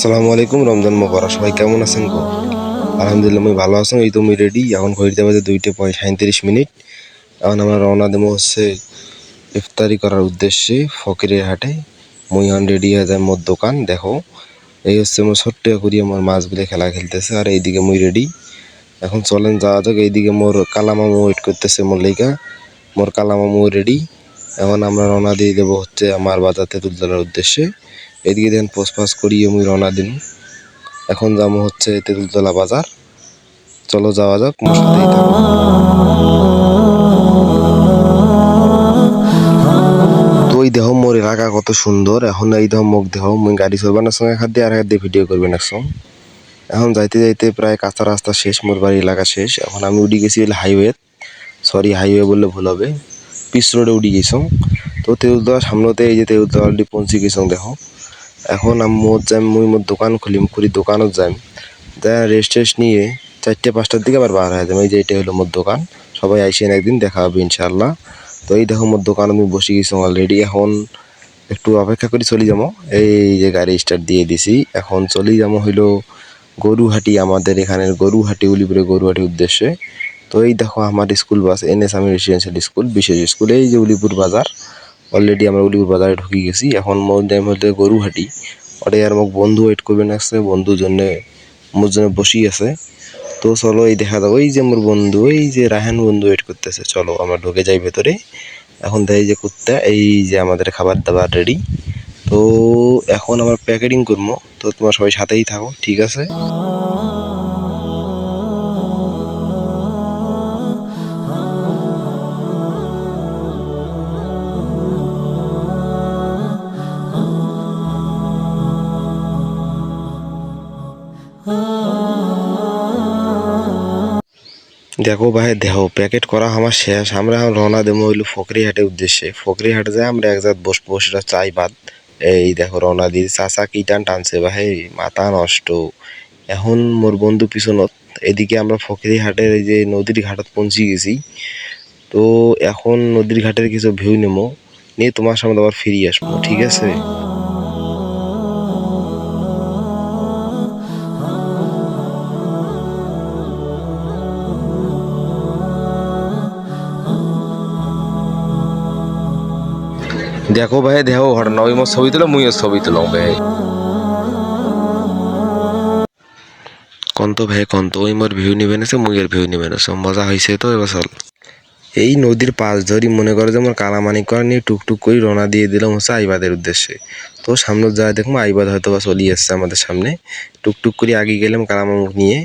আসসালামু আলাইকুম, রমজান মোবারক। সবাই কেমন আছেন গো? আলহামদুলিল্লাহ, আমি ভালো আছেন এই তো আমি রেডি এখন ঘড়িতে বাজে দুইটা পয়েন্ট সাঁত্রিশ মিনিট। এখন আমরা রওনা দেবো হচ্ছে ইফতারি করার উদ্দেশ্যে ফকিরের হাটে। মুই এখন রেডি হয়ে যায় মোর দোকান, দেখো। এই হচ্ছে মোর ছোট্ট করি আমার মাছগুলো খেলা খেলতেছে, আর এইদিকে মুই রেডি এখন চলেন যাওয়া যাক। এইদিকে মোর কালামামু ওয়েট করতেছে মোর মোর কালামামু রেডি এখন আমরা রওনা দিয়ে দেবো হচ্ছে আমার বাজার তেঁতুলতলার উদ্দেশ্যে। এদিকে দেন পোস্ট পাস করিয়ে রওনা দিন। এখন যাব হচ্ছে তেঁতুলতলা বাজার। চলো যাওয়া যাক তো দেহ মোর এলাকা কত সুন্দর। এখন এই দেহ মুখ দেহ, মুই গাড়ি চলবানোর সঙ্গে হাত দিয়ে আর হাত দিয়ে ভিডিও করবেন একসঙ্গ। এখন যাইতে যাইতে প্রায় কাঁচা রাস্তা শেষ, মোর বাড়ি এলাকা শেষ। এখন আমি উঠি গেছি হাইওয়ে সরি হাইওয়ে বললে ভুল হবে। পিস রোডে উঠি গেছং। তো তেউলতলা সামনেতে এই যে অলরেডি পৌঁছে গেছং, দেখো। এখন আমি মোট যাই মুই মোর দোকান খুলিম খুলি দোকানত যাই যা রেস্ট টেস্ট নিয়ে চারটে, পাঁচটার দিকে আবার বার হয়ে যাবে এই যে এটা হলো মোর দোকান। সবাই আইসেন একদিন, দেখা হবে ইনশাল্লাহ তো এই দেখো মোর দোকান আমি বসে গেছি অলরেডি এখন একটু অপেক্ষা করে, চলে যাব। এই যে গাড়ি স্টার্ট দিয়ে দিছি। এখন চলে যাব হইল গরুহাটি, আমাদের এখানের গরুহাটি উলিপুরে গরুহাটি উদ্দেশ্যে। তো এই দেখো আমার স্কুল বাস এন এস আমি রেসিডেন্সিয়াল স্কুল বিশেষ স্কুল এই যে উলিপুর বাজার। অলরেডি আমরা উলিপুর বাজারে ঢুকে গেছি। এখন মোর টাইম হতে গরুহাটি। ওটাই আর মোক বন্ধু ওয়েট করবেন আসছে বন্ধুর জন্য, মোর জন্য বসি আছে। তো চলো এই দেখা যাব এই যে মোর বন্ধু, এই যে রাহান বন্ধু ওয়েট করতেছে। চলো, আমরা ঢুকে যাই ভেতরে। এখন দেখি যে কুত্তা, এই যে আমাদের খাবার দাবার রেডি তো এখন আমরা প্যাকেটিং করব। তো তোমার সবাই সাথেই থাকো, ঠিক আছে? দেখো ভাই, দেখো প্যাকেট করা আমার শেষ। আমরা রওনা দেবো হইল ফকরি হাটের উদ্দেশ্যে। ফকরি হাটে যাই, আমরা একজাত বসে চাই বাদ। এই দেখো, রওনা দিয়ে চাচা কি টান টানছে ভাই? মাথা নষ্ট। এখন মোর বন্ধু পিছনত। এদিকে আমরা ফকরি হাটের এই যে নদীর ঘাটত পৌঁছে গেছি। তো এখন নদীর ঘাটের কিছু ভিউ নেব। নিয়ে তোমার সামনে আবার ফিরিয়ে আসব, ঠিক আছে? দেখো ভাই দেখো ঘটনা ওই মোর ছবি তুলো মুইও ছবি তুলো ভাই কন্ত ভাই কন্ত ওই মোর ভিউ নিবেন আছে মুইয়ের ভিউ নিবেন আছে মজা হয়েছে তো এবার চল এই নদীর পাশ ধরি মনে করো যে আমার কালামানি করা নিয়ে টুকটুক করে রওনা দিয়ে দিলাম হচ্ছে আইবাদের উদ্দেশ্যে। তো সামনে যা দেখব আইবাদ হয়তো বা চলিয়ে আসছে আমাদের সামনে। টুকটুক করে আগে গেলাম কালামামুখ নিয়ে।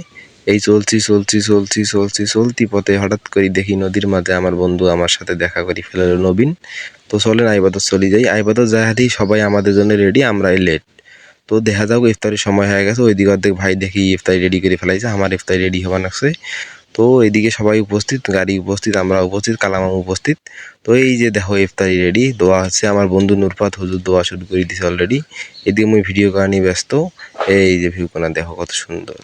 এই চলছি চলছি চলছি চলছি চলতি পথে হঠাৎ করে দেখি নদীর মাঝে আমার বন্ধু আমার সাথে দেখা করি ফেলল নবীন। তো চলেন আইবাদত চলে যাই। আইবাদত যায় হাতেই সবাই আমাদের জন্য রেডি আমরাই লেট তো দেখা যাক ইফতারির সময় হয়ে গেছে, ওইদিকে অর্ধেক ভাই দেখি ইফতারি রেডি করে ফেলাইছে, আমার ইফতারি রেডি হওয়া লাগছে। তো এদিকে সবাই উপস্থিত, গাড়ি উপস্থিত, আমরা উপস্থিত কালামাম উপস্থিত। তো এই যে দেখো ইফতারি রেডি দোয়া হচ্ছে আমার বন্ধু নুরপাত, হুজুর দোয়া শুরু করে দিছে অলরেডি এদিকে আমি ভিডিও করা ব্যস্ত, এই যে ভিউ কোনা, দেখো কত সুন্দর।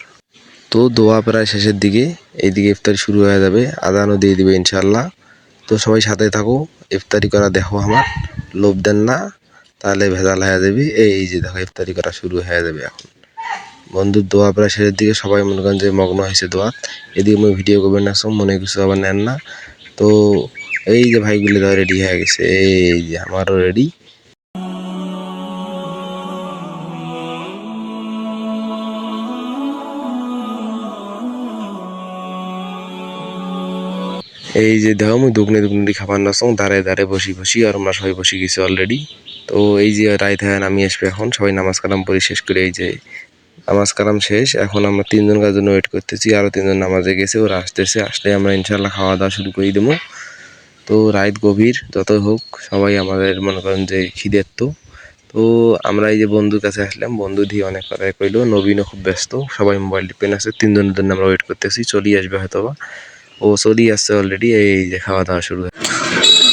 তো দোয়া প্রায় শেষের দিকে, এইদিকে ইফতারি শুরু হয়ে যাবে, আদানও দিয়ে দিবে ইনশাল্লাহ তো সবাই সাথে থাকো, ইফতারি করা দেখো আমার, লোভ দেন না, তাহলে ভেজাল হয়ে যাবি। এই যে দেখো, ইফতারি করা শুরু হয়ে যাবে এখন। বন্ধুর দোয়া প্রায় শেষের দিকে, সবাই মনে করেন যে মগ্ন হয়েছে দোয়া। এদিকে আমি ভিডিও করবেন না, সব মনে কিছু আবার নেন না। তো এই যে ভাইগুলি দেওয়া রেডি হয়ে গেছে। এই যে আমারও রেডি এই যে দেখো, আমি দুগনে দুগনে খাবার নাসং দাঁড়ায় দাঁড়ায় বসি বসি, আর আমরা সবাই বসে গেছি অলরেডি তো এই যে রাইত হয়ে নামি আসবে এখন, সবাই নামাজ কালাম পড়ে শেষ করে এই যে নামাজ কালাম শেষ। এখন আমরা তিনজন কার জন্য ওয়েট করতেছি, আরও তিনজন নামাজে গেছে, ওরা আসতেছে, আসলে আমরা ইনশাল্লাহ খাওয়া দাওয়া শুরু করে দেবো। তো রাত গভীর যতই হোক, সবাই আমাদের মনে করেন যে খিদের তো। তো আমরা এই যে বন্ধুর কাছে আসলাম বন্ধু দিয়ে অনেক কথাই কইলো, নবীনও খুব ব্যস্ত, সবাই মোবাইল টিপেন আছে তিনজনের জন্য আমরা ওয়েট করতেছি চলিয়ে আসবে হয়তো বা ও আসছে অলরেডি এই যে খাওয়া দাওয়া শুরু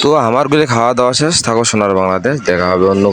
তো আমারগুলো খাওয়া দাওয়া শেষ, থাকো সোনার বাংলাদেশ, দেখা হবে অন্য